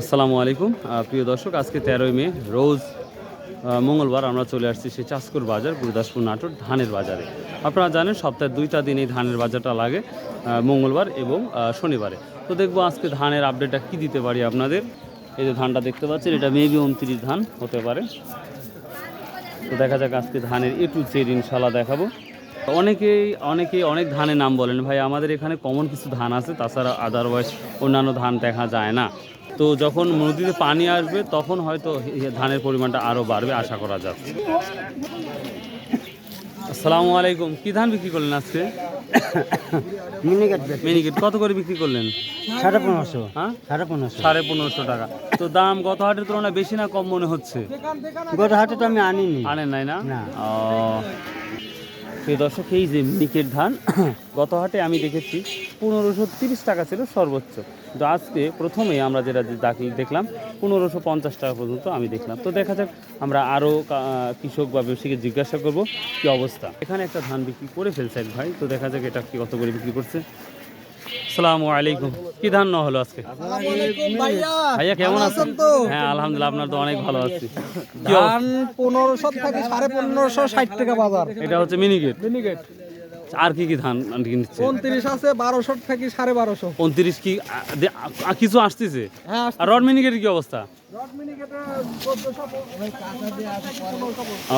আসসালামু আলাইকুম। প্রিয় দর্শক, আজকে তেরোই মে, রোজ মঙ্গলবার আমরা চলে আসছি সেই চাষকুর বাজার, গুরুদাসপুর নাটোর ধানের বাজারে। আপনারা জানেন সপ্তাহে দুইটা দিন এই ধানের বাজারটা লাগে মঙ্গলবার এবং শনিবারে। তো দেখব আজকে ধানের আপডেটটা কি দিতে পারি আপনাদের। এই যে ধানটা দেখতে পাচ্ছেন, এটা মেবি উনত্রিশ ধান হতে পারে। তো দেখা যাক আজকে ধানের এ টু জেড ইনশাল্লাহ দেখাবো। অনেকেই অনেকেই অনেক ধানের নাম বলেন, ভাই, আমাদের এখানে কমন কিছু ধান আছে, তাছাড়া আদারওয়াইজ অন্যান্য ধান দেখা যায় না। তো যখন নদীতে পানি আসবে তখন হয়তো ধানের পরিমাণটা আরও বাড়বে আশা করা যাচ্ছে। আসসালামু আলাইকুম। কি ধান বিক্রি করলেন আজকে? মিনিকেট। কত করে বিক্রি করলেন? সাড়ে পনেরোশো। হ্যাঁ? সাড়ে পনেরোশো। সাড়ে পনেরোশো টাকা। তো দাম গত হাটের তুলনায় বেশি না কম মনে হচ্ছে? গত হাটে তো আমি আনিনি। আনেন নাই না? না। ও প্রিয় দর্শক, এই যে মিনিকের ধান, গত হাটে আমি দেখেছি পনেরোশো তিরিশ টাকা ছিল সর্বোচ্চ। তো আজকে প্রথমে আমরা যেটা দাখি দেখলাম, পনেরোশো পঞ্চাশ টাকা পর্যন্ত আমি দেখলাম। তো দেখা যাক আমরা আরও কৃষক বা ব্যবসায়ীকে জিজ্ঞাসা করব কি অবস্থা। এখানে একটা ধান বিক্রি করে ফেলছে এক ভাই, তো দেখা যাক এটা কি কত করে বিক্রি করছে। আসসালামু আলাইকুম। কি ধান হলো আজকে? ভাইয়া। কেমন আছেন? হ্যাঁ আলহামদুলিল্লাহ আপনার তো অনেক ভালো আছি। ধান পনেরোশো থেকে সাড়ে পনেরোশো ষাট টাকা বাজার। এটা হচ্ছে মিনিকেট মিনিকেট আর কি কি ধান কিনছে? উনত্রিশ আছে বারোশো থেকে সাড়ে বারোশো। উনত্রিশ কি কিছু আসতেছে? হ্যাঁ আর রড মিনিকেটের কি অবস্থা?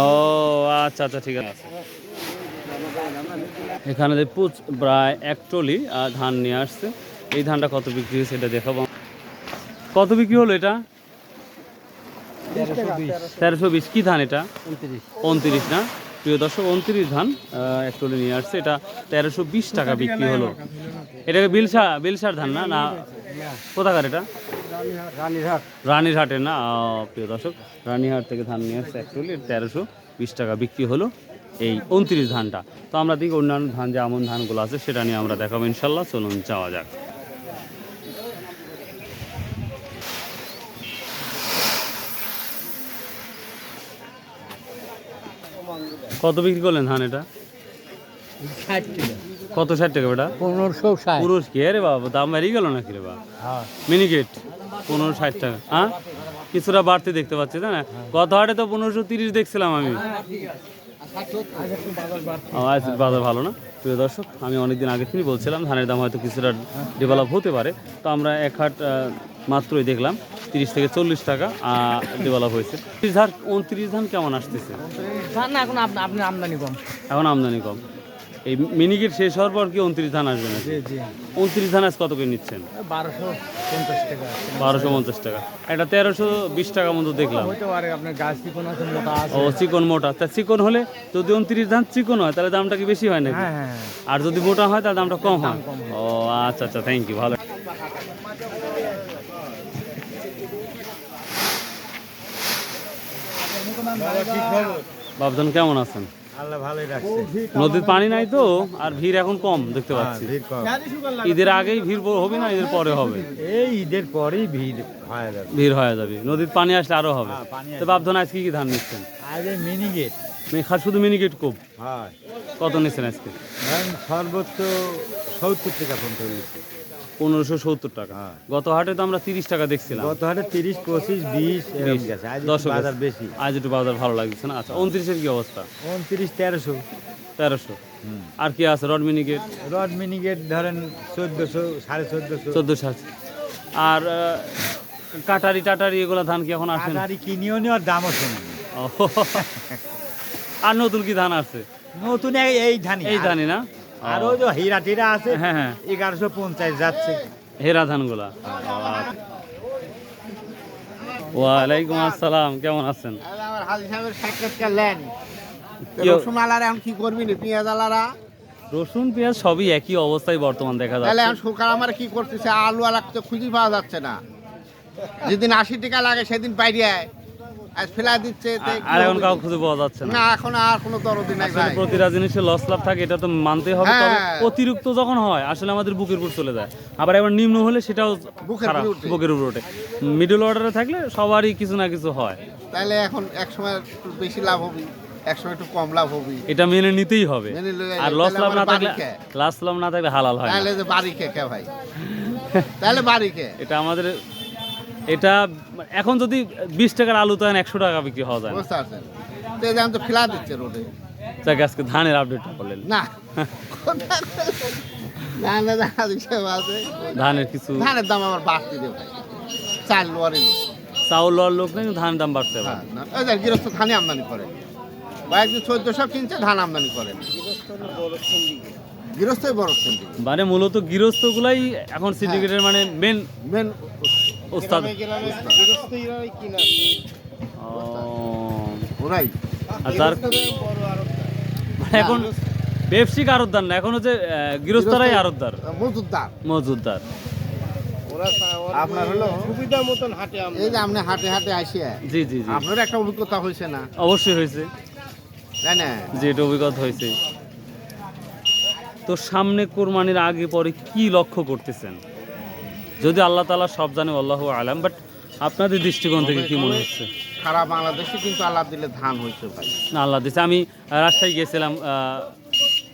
ও আচ্ছা আচ্ছা ঠিক আছে। এখানে যে পুচ প্রায় এক ট্রলি ধান নিয়ে আসছে। এই ধানটা কত বিক্রি হয়েছে এটা দেখাবো। কত বিক্রি হলো এটা? তেরোশো বিশ। কি ধান এটা? উনত্রিশ। না? প্রিয় দর্শক উনত্রিশ ধান এক ট্রলি নিয়ে আসছে। এটা তেরোশো বিশ টাকা বিক্রি হলো। এটাকে বিলসা বিলসার ধান না? না কোথাকার এটা? রানীরহাট। রানীরহাটের না? প্রিয় দর্শক রানীহাট থেকে ধান নিয়ে আসছে এক টলি তেরোশো বিশ টাকা বিক্রি হলো। এই উনত্রিশ ধানটা। তো আমরা দেখি অন্যান্য ধান যে আমন ধানগুলো আছে সেটা নিয়ে আমরা দেখাবো ইনশাল্লাহ। চলুন যাওয়া যাক। কত বিক্রি করলেন ধান এটা? কত ষাট টাকা বেটা? পনেরোশো ষাট। পুরুষ কে? রে বাবা দাম বেরিয়ে গেল নাকি রে বাবা হ্যাঁ। মিনিকেট পনেরো ষাট টাকা। হ্যাঁ? কিছুটা বাড়তি দেখতে পাচ্ছি তাই না? গত হাটে তো পনেরোশো তিরিশ দেখছিলাম আমি। আজকের বাজার ভালো না। প্রিয় দর্শক আমি অনেকদিন আগে থেকেই বলছিলাম ধানের দাম হয়তো কিছুটা ডেভেলপ হতে পারে। তো আমরা এক হাট মাত্রই দেখলাম তিরিশ থেকে চল্লিশ টাকা ডেভেলপ হয়েছে। ধান উনত্রিশ ধান কেমন আসতেছে? ধান এখন আপনি আপনি আমদানি কম। এখন আমদানি কম। এই মিনিকেট শেষ হওয়ার পর কি উনত্রিশ ধান আসবে না উনত্রিশ ধান আজ কত করে নিচ্ছেন? বারোশো পঞ্চাশ টাকা বারোশো পঞ্চাশ টাকা। এটা তেরোশো বিশ টাকা মতো দেখলাম। ও চিকন মোটা। তা চিকন হলে যদি উনত্রিশ ধান চিকন হয় তাহলে দামটা কি বেশি হয় নাকি? হ্যাঁ হ্যাঁ আর যদি মোটা হয় তাহলে দামটা কম হয়? ও আচ্ছা আচ্ছা থ্যাংক ইউ ভালো। বাবজান কেমন আছেন? আল্লাহ ভালোই রাখছে। নদীর পানি নাই তো আর ভিড় এখন কম দেখতে পাচ্ছি। ঈদের আগেই ভিড় হবে না ঈদের পরে হবে? এই ঈদের পরেই ভিড় হয়ে যাবে। ভিড় হয়ে যাবে। নদীর পানি আসলে আরও হবে। হ্যাঁ, তো বাবজান আজকে কি ধান নিচ্ছেন? আগে মিনি গেট। মানে শুধু কোপ কত নিচ্ছেন আজকে? সর্বোচ্চ সত্তর টাকা পর্যন্ত হয়েছে। পনেরোশো সত্তর টাকা। হ্যাঁ। গত হাটে তো আমরা তিরিশ টাকা দেখছিলাম। গত হাটে তিরিশ পঁচিশ বিশ দশ বাজার বেশি। আজ একটু বাজার ভালো লাগছে না? আচ্ছা উনত্রিশের কি অবস্থা? উনত্রিশ তেরোশো। তেরোশো। আর কি আছে rod miniket rod mini gate ধরেন চোদ্দশো সাড়ে চোদ্দশো। চোদ্দোশো আছে আর কাটারি টাটারি এগুলো ধান কি এখন আসে আগারি কিনিও নি আর দামও শোনেন ও, আর নতুন কি ধান আছে? নতুন এই- এই ধানই। এই ধানই না? আর ওই যে হীরা টিরা আছে হ্যাঁ হ্যাঁ। এগারোশো পঞ্চাশ যাচ্ছে। হেরা ধানগুলা। ওয়ালাইকুম আসসালাম কেমন আছেন? আমার হাজি সাহেবের সাক্ষাৎকার লেন রসুন আলারা এখন কি করবি নি পেঁয়াজ আলারা রসুন পেঁয়াজ সবই একই অবস্থায় বর্তমান দেখা তাহলে যাচ্ছে এখন সরকার আমার কি করতেছে আলু আলা তো খুঁজে পাওয়া যাচ্ছে না। যেদিন আশি টাকা লাগে সেদিন পাইয়ে ফেলা দিচ্ছে আর এখন কাউ খুঁজে পাওয়া যাচ্ছে না। এখন আর কোনো দরদি নাই ভাই। প্রতিটা জিনিসে লস লাভ থাকে এটা তো মানতে হবে। তবে হ্যাঁ। অতিরিক্ত যখন হয় আসলে আমাদের বুকের উপর চলে যায়। আবার এবার নিম্ন হলে সেটাও বুকের খারাপ বুকের উপর ওঠে মিডল অর্ডারে থাকলে সবারই কিছু না কিছু হয়। তাহলে এখন এক সময় একটু বেশি লাভ হবে এক সময় একটু কম লাভ হবে। এটা মেনে নিতেই হবে। আর লস লাভ না থাকলে লাভ না থাকলে হালাল হয় তাহলে বাড়ি কে কে ভাই? তাহলে বাড়ি কে? এটা আমাদের এটা এখন যদি বিশ টাকার আলু তখন একশো টাকা বিক্রি হওয়া যায় বুঝতে পারছেন তো এই যেমন তো ফেলা দিচ্ছে রোডে। যাকে আজকে ধানের আপডেটটা করলেন না। ধানের কিছু ধানের দাম আমার বাড়তি দেবে চাল লোক। চাউল লোক নেই ধানের দাম বাড়ছে এবার হ্যাঁ, গৃহস্থ ধানই আমদানি করে। চোদ্দশো কিনছে ধান আমদানি করে। গৃহস্থই বড় মানে মূলত গৃহস্থগুলাই এখন সিন্ডিকেটের মানে মেন মেন ওস্তাদ। ও, ওরাই। আর মানে এখন ব্যবসায়িক আরতদার না এখন হচ্ছে গৃহস্থরাই আরতদার মজুদদার। মজুদদার। আপনার হলো সুবিধা মতন হাটে এই যে আপনি হাটে হাটে আসিয়া জি জি জি। আপনার একটা অভিজ্ঞতা হয়েছে না? অবশ্যই হয়েছে। তাই না? যে এটা অভিজ্ঞতা হয়েছে। তো সামনে কোরবানির আগে পরে কি লক্ষ্য করতেছেন? যদি আল্লাহ তালা সব জানে আল্লাহ আলাম। বাট আপনাদের দৃষ্টিকোণ থেকে কি মনে হচ্ছে? সারা বাংলাদেশে কিন্তু আল্লাহ দিলে ধান হয়েছে ভাই। না আল্লাহ দিচ্ছে আমি রাজশাহী গেছিলাম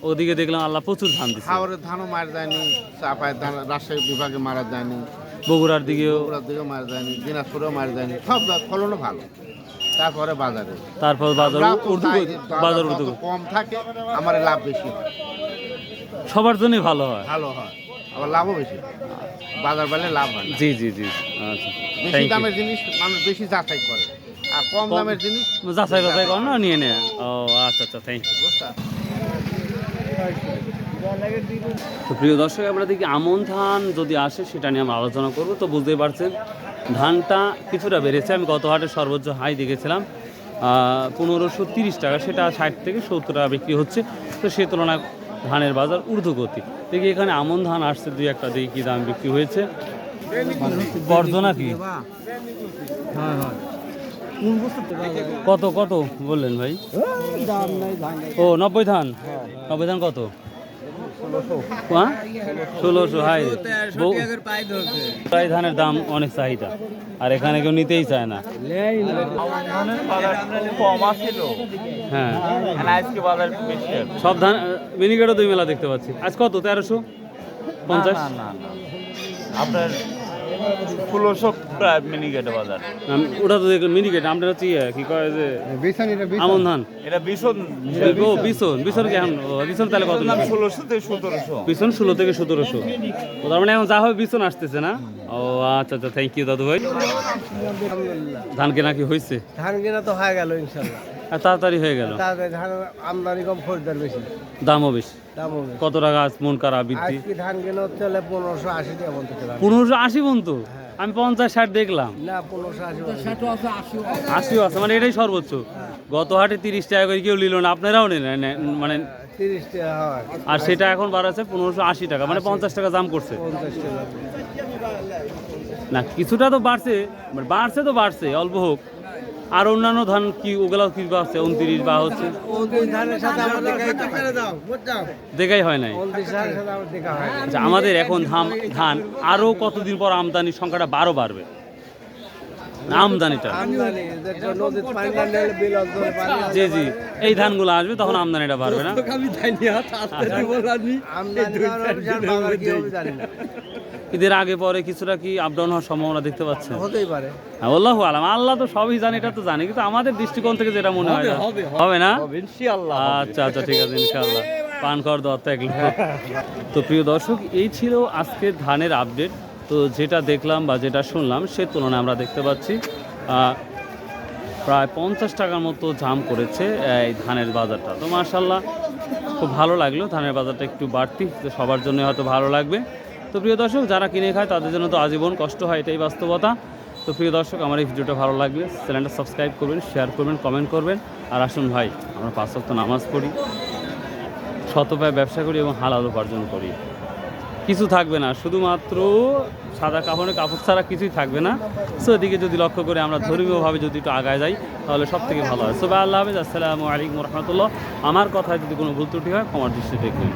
ওদিকে দেখলাম আল্লাহ প্রচুর ধান দিচ্ছে খাওয়ারের ধানও মারা যায়নি চাপায় ধান রাজশাহী বিভাগে মারা যায়নি বগুড়ার দিকেও বগুড়ার দিকেও মারা যায়নি দিনাজপুরেও মারা যায়নি। সব ফলনও ভালো। তারপরে বাজারে। তারপর বাজার উর্দু বাজার উর্দু কম থাকে আমার লাভ বেশি হয়। সবার জন্যই ভালো হয়। ভালো হয়। আবার লাভও বেশি। বাজার বেলে লাভ হয় জি জি জি আচ্ছা বেশি দামের জিনিস মানুষ বেশি যাচাই করে। আর কম দামের জিনিস যাচাই বাছাই করো না নিয়ে নে ও আচ্ছা আচ্ছা থ্যাংক ইউ তো প্রিয় দর্শক আমরা দেখি আমন ধান যদি আসে সেটা নিয়ে আমরা আলোচনা করব। তো বুঝতেই পারছেন ধানটা কিছুটা বেড়েছে। আমি গত হাটে সর্বোচ্চ হাই দেখেছিলাম। পনেরোশো তিরিশ টাকা সেটা ষাট থেকে সত্তর টাকা বিক্রি হচ্ছে। তো সে তুলনায় ধানের বাজার ঊর্ধ্বগতি। দেখি এখানে আমন ধান আসছে দুই একটা দেখি কী দাম বিক্রি হয়েছে। বর্জনা কি? কত কত বললেন ভাই? ও নব্বই ধান? নব্বই ধান কত? হ্যাঁ ষোলোশো। হাই। বউ- ধানের দাম অনেক চাহিদা। আর এখানে কেউ নিতেই চায় না। হ্যাঁ। সব ধান মিনিকেটও দুই মেলা দেখতে পাচ্ছি। আজ কত? তেরোশো? পঞ্চাশ? আপনার ষোলোশো প্রায় মিনিকেট বাজার। আম- ওটা তো দেখলাম মিনিকেট আমরা হচ্ছে ইয়ে, কি কয় যে আমন ধান। এটা ভীষণ ও বিছন বিছন কি বিছন তাহলে কত নাম ষোলোশো থেকে সতেরোশো। বিছন ষোলো থেকে সতেরোশো। ও তার মানে এখন যা হবে বিছন আসতেছে না? ও আচ্ছা আচ্ছা থ্যাংক ইউ দাদু ভাই ধান কেনা কি হয়েছে ধান কেনা তো হয়ে গেল ইনশাল্লাহ। তাড়াতাড়ি হয়ে গেল? ধান আমদানি কম খরিদার বেশি। দামও বেশি। দামও বেশি। কত টাকা আজ মন কারা বৃদ্ধি? আজকে ধান কেনা হলে পনেরোশো আশি টাকা পর্যন্ত পনেরোশো আশি পর্যন্ত? আমি পঞ্চাশ ষাট দেখলাম। না পনেরোশো আশি আশিও আছে। মানে এটাই সর্বোচ্চ। গত হাটে তিরিশ টাকা করে কেউ নিল না আপনারাও নেন নে- মানে তিরিশ টাকা হয়। আর সেটা এখন বাড়াচ্ছে পনেরোশো আশি টাকা মানে পঞ্চাশ টাকা দাম করছে। না কিছুটা তো বাড়ছে মানে বাড়ছে তো বাড়ছে অল্প হোক। আর অন্যান্য ধান কি ওগুলো কি বাড়ছে উনত্রিশ বা হচ্ছে? দেখাই হয় নাই? হয় আচ্ছা, আমাদের এখন ধান ধান আরও কতদিন পর আমদানির সংখ্যাটা বারো বাড়বে? আমদানিটা। জি জি। এই ধানগুলো আসবে তখন আমদানিটা বাড়বে না। ঈদের আগে পরে কিছুটা কি আপ ডাউন হওয়ার সম্ভাবনা দেখতে পাচ্ছেন? হতেই পারে। হ্যাঁ আল্লাহ আলাম। আল্লাহ তো সবই জানে এটা তো জানে কিন্তু আমাদের দৃষ্টিকোণ থেকে যেটা মনে হয় হবে না আচ্ছা আচ্ছা ঠিক আছে ইনশাআল্লাহ। পান খাওয়ার দর থাকল তো প্রিয় দর্শক এই ছিল আজকের ধানের আপডেট তো যেটা দেখলাম বা যেটা শুনলাম সে তুলনায় আমরা দেখতে পাচ্ছি প্রায় পঞ্চাশ টাকার মতো জাম করেছে এই ধানের বাজারটা। তো মার্শাল্লাহ খুব ভালো লাগল ধানের বাজারটা একটু বাড়তি তো সবার জন্য হয়তো ভালো লাগবে। তো প্রিয় দর্শক, যারা কিনে খায় তাদের জন্য তো আজীবন কষ্ট হয়, এটাই বাস্তবতা। তো প্রিয় দর্শক, আমার এই ভিডিওটা ভালো লাগলে চ্যানেলটা সাবস্ক্রাইব করবেন শেয়ার করবেন কমেন্ট করবেন। আর আসুন ভাই, আমরা পাঁচ ওয়াক্ত নামাজ পড়ি শতপায় ব্যবসা করি এবং হালাল উপার্জন করি। কিছু থাকবে না, শুধুমাত্র সাদা কাপড়ে কাপড় ছাড়া কিছুই থাকবে না। সো এদিকে যদি লক্ষ্য করে আমরা ধর্মীয়ভাবে যদি একটু আগায় যাই, তাহলে সব থেকে ভালো হয়। সো ভাই, আল্লাহ হাফিজ, আসসালামু আলাইকুম রহমতুল্লাহ। আমার কথায় যদি কোনো ভুল ত্রুটি হয়, ক্ষমার দৃষ্টি দেখবেন